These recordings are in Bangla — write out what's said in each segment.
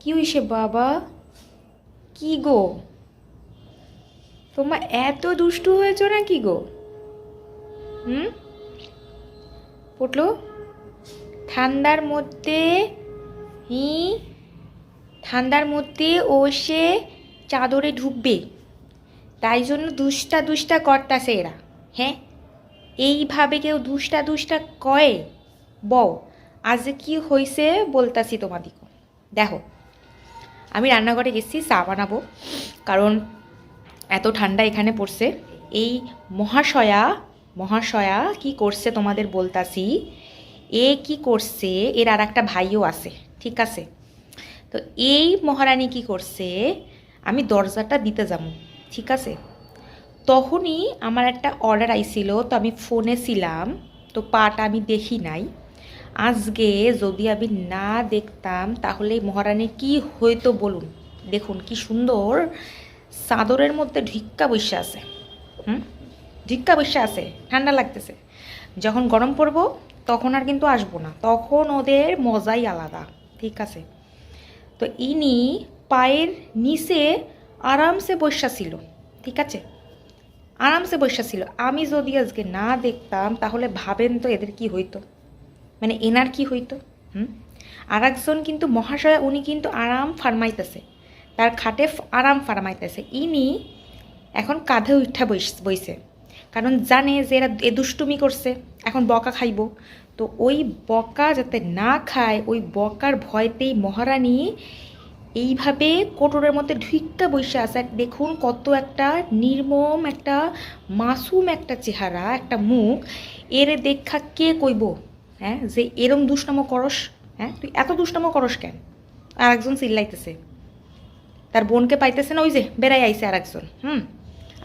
কি হইছে বাবা? কি গো? তোমার এত দুষ্টু হয়েছ না কি গো? হুম? পটলো, ঠান্ডার মধ্যে হি, ঠান্ডার মধ্যে ও সে চাদরে ঢুকবে। তাই জন্য দুষ্টা দুষ্টা করতাছে এরা হ্যাঁ? এইভাবে কেউ দুষ্টা দুষ্টা কয়ে? বউ আজ কি হয়েছে বলতাছি তোমাদিকে দেখো আমি রান্নাঘরে গেছি, চা বানাবো। কারণ এত ঠান্ডা এখানে পড়ছে। এই মহাশয়া মহাশয়া কি করছে তোমাদের বলতাছি? এ কি করছে? এর আর একটা ভাইও আছে, ঠিক আছে? তো এই মহারানী কি করছে? আমি দরজাটা দিতে যাব, ঠিক আছে? তখনই আমার একটা অর্ডার আইছিল, তো আমি ফোনে ছিলাম, তো পাটা আমি দেখি নাই। আজকে যদি আমি না দেখতাম, তাহলে মহারানী কি হইতো বলুন? দেখুন কি সুন্দর চাদরের মধ্যে ঢিক্কা বসে আছে। হুম? ঢিক্কা বসে আছে, ঠান্ডা লাগতেছে। যখন গরম পড়ব, তখন আর কিন্তু আসব না। তখন ওদের মজাই আলাদা, ঠিক আছে? তো ইনি পায়ের নিচে আরামসে বসা ছিল, ঠিক আছে? আরামসে বসা ছিল। আমি যদি আজকে না দেখতাম, তাহলে ভাবেন তো এদের কি হইতো? মানে এনার কি হইতো? হুম? আর একজন কিন্তু মহাশয়, উনি কিন্তু আরাম ফার্মাইতেছে। তার খাটে আরাম ফার্মাইতেছে। ইনি এখন কাঁধে উঠা বইছে। কারণ জানে যে এরা এ দুষ্টুমি করছে। এখন বকা খাইব। তো ওই বকা যাতে না খায়, ওই বকার ভয়তেই মহারানী এইভাবে কোটরের মধ্যে ঢুইক্কা বসে আছে। দেখুন কত একটা নির্মম, একটা মাসুম একটা চেহারা, একটা মুখ। এরে দেখা কে কইব? হ্যাঁ যে এরম দুষ্টামো করস হ্যাঁ তুই এত দুষ্টামো করস কেন? আর একজন চিল্লাইতেছে। তার বোনকে পাইতেছে না, ওই যে বেড়াই আইছে আর একজন হুম?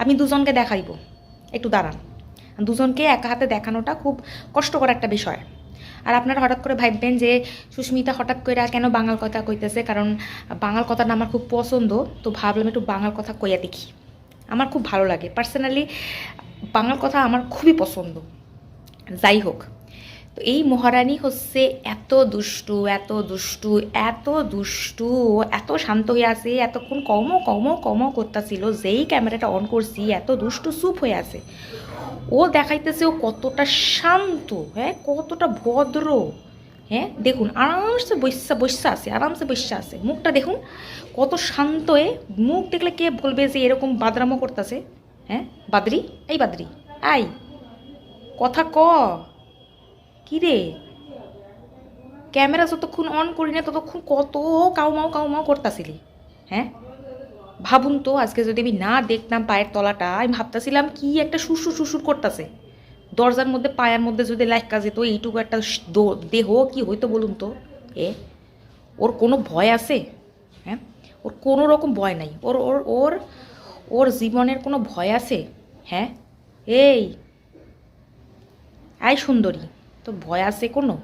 আমি দুজনকে দেখাইব, একটু দাঁড়ান। দুজনকে একা হাতে দেখানোটা খুব কষ্টকর একটা বিষয়। আর আপনারা হঠাৎ করে ভাববেন যে সুস্মিতা হঠাৎ করে কেন বাঙাল কথা কইতেছে? কারণ বাঙাল কথাটা আমার খুব পছন্দ, তো ভাবলাম একটু বাঙাল কথা কইয়া দেখি। আমার খুব ভালো লাগে। পার্সোনালি বাঙাল কথা আমার খুবই পছন্দ। যাই হোক তো এই মহারানী হচ্ছে এত দুষ্টু এত দুষ্টু এত দুষ্টু, এত শান্ত হয়ে আছে, এতক্ষণ কম কম কম করতেছিল, যেই ক্যামেরাটা অন করছি, এত দুষ্টু চুপ হয়ে আছে। ও দেখাইতেছে ও কতটা শান্ত হ্যাঁ কতটা ভদ্র হ্যাঁ দেখুন, আরামসে বৈশা বৈশা আছে, আরামসে বৈশা আছে। মুখটা দেখুন, কত শান্ত হয়ে মুখ দেখলে কে বলবে যে এরকম বাদরামো করতেছে হ্যাঁ বাদরি, এই বাদরি, আই, কথা ক। কি রে ক্যামেরা যতক্ষণ অন করি না, ততক্ষণ কত কাউমাও কাউমাও করতাছিলি হ্যাঁ? ভাবুন তো, আজকে যদি আমি না দেখতাম পায়ের তলাটা, আমি ভাবতাছিলাম কি একটা সুসুর সুসুর করতেছে। দরজার মধ্যে, পায়ের মধ্যে যদি লাইকা যেত, এইটুকু একটা দেহ, কি হইতো বলুন তো? এ, ওর কোনো ভয় আছে? হ্যাঁ? ওর কোনো রকম ভয় নাই। ওর ওর ওর ওর জীবনের কোনো ভয় আছে? হ্যাঁ? এই আই সুন্দরী। তো ভয় আছে কোনো?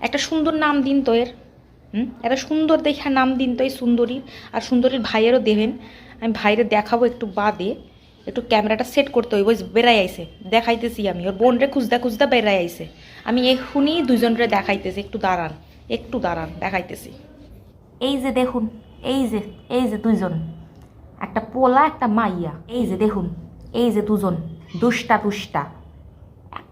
একটা সুন্দর নাম দিন তো এর, হুম? একটা সুন্দর দেখা নাম দিন তো এই সুন্দরীর আর সুন্দরীর ভাইয়েরও দেবেন। আমি ভাইরে দেখাবো একটু বাদে। একটু ক্যামেরাটা সেট করতে হইব বেড়াই আইছে। দেখাইতেছি আমি। ওর বোনরে খুঁজদা খুঁজদা বেড়াই আইছে। আমি এখনই দুজনরে দেখাইতেছি। একটু দাঁড়ান একটু দাঁড়ান, দেখাইতেছি। এই যে দেখুন, এই যে এই যে দুজন একটা পোলা, একটা মাইয়া। এই যে দেখুন, এই যে দুজন। দুষ্টা দুষ্টা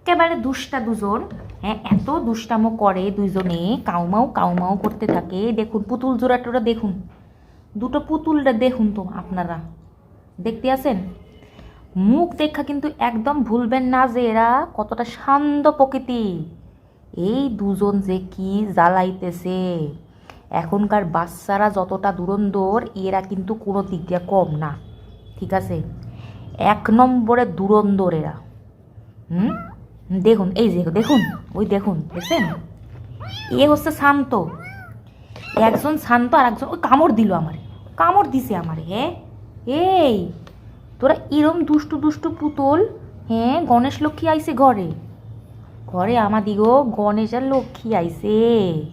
একেবারে দুষ্টা দুজন। হ্যাঁ এত দুষ্টামো করে দুইজনে কাউমাও কাউমাও করতে থাকে। দেখুন, পুতুল জোড়াটোরা দেখুন। দুটো পুতুলটা দেখুন তো আপনারা। দেখতে আছেন? মুখ দেখা কিন্তু একদম ভুলবেন না যে এরা কতটা শান্ত প্রকৃতি। এই দুজন যে কি জ্বালাইতেছে। এখনকার বাচ্চারা যতটা দুরন্দর, এরা কিন্তু কোনো দিক দিয়ে কম না। ঠিক আছে? এক নম্বরে দুরন্দর এরা। হুম? দেখুন, এই যে দেখুন, ওই দেখুন, দেখছেন? এ হচ্ছে শান্ত। একজন শান্ত আর একজন, ওই কামড় দিল আমার, কামড় দিছে আমার হ্যাঁ? এই, তোরা এরম দুষ্টু দুষ্টু পুতুল হ্যাঁ? গণেশ লক্ষ্মী আইছে ঘরে। ঘরে আমাদিগো গণেশ আর লক্ষ্মী আইছে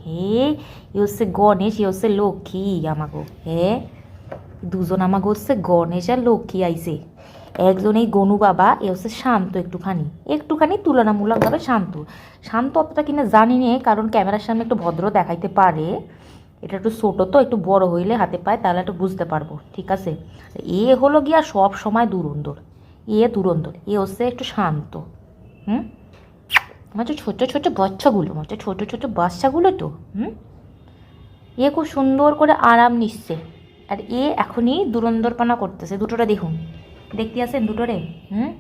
হে এ হচ্ছে গণেশ, এ হচ্ছে লক্ষ্মী আমাগো হ্যাঁ? দুজন আমাকে হচ্ছে গণেশ আর লক্ষ্মী আইছে। একজন এই গনু বাবা, এ হচ্ছে শান্ত একটুখানি। একটুখানি তুলনামূলকভাবে শান্ত। শান্ত অতটা কিনা জানি নে কারণ ক্যামেরার সামনে একটু ভদ্র দেখাইতে পারে। এটা একটু ছোটো তো, একটু বড় হইলে হাতে পায়, তাহলে একটু বুঝতে পারব, ঠিক আছে? এ হলো গিয়া সব সময় দুরন্দর এ দুরন্দর এ হচ্ছে একটু শান্ত। হুম? আমার তো ছোটো ছোটো বাচ্চাগুলো আমার তো ছোটো ছোটো বাচ্চাগুলো তো, হুম? এ খুব সুন্দর করে আরাম নিচ্ছে। আর এ এখনই দুরন্দরপানা করতেছে, দুটোটা দেখুন। দেখতে আসেন দুটোরে? হুম?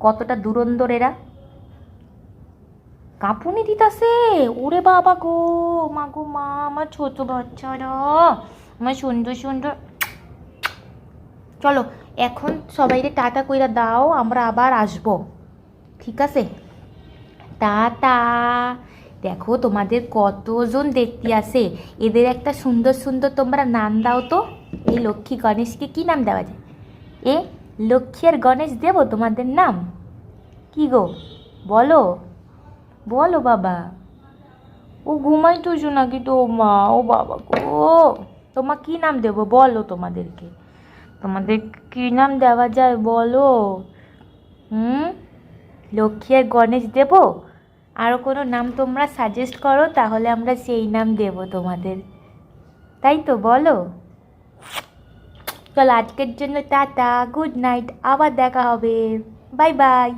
কতটা দুরন্দর এরা কাঁপুনি দিতাছে। ওরে বাবা গো, মা গো, মা, আমার ছোট বাচ্চারা। আমার সুন্দর সুন্দর চলো, এখন সবাইরে টাটা কইরা দাও, আমরা আবার আসব। ঠিক আছে? টাটা। দেখো, তোমাদের কতজন দেখতে আসে। এদের একটা সুন্দর সুন্দর তোমরা নাম দাও তো। এই লক্ষ্মী গণেশকে কি নাম দেওয়া যায়? এ লক্ষ্মী আর গণেশ দেবো তোমাদের নাম? কি গো? বলো। বলো বাবা। ও ঘুমাই ঘুমাইতেছো নাকি তো, মা? ও বাবা গো। তোমা কি নাম দেবো? বলো তোমাদেরকে। তোমাদের কি নাম দেওয়া যায় বলো? হুম? লক্ষ্মী আর গণেশ দেবো? আরও কোনো নাম তোমরা সাজেস্ট করো, তাহলে আমরা সেই নাম দেবো তোমাদের। তাই তো, বলো। চলো আজকের জন্য টাটা গুড নাইট আবার দেখা হবে। Bye bye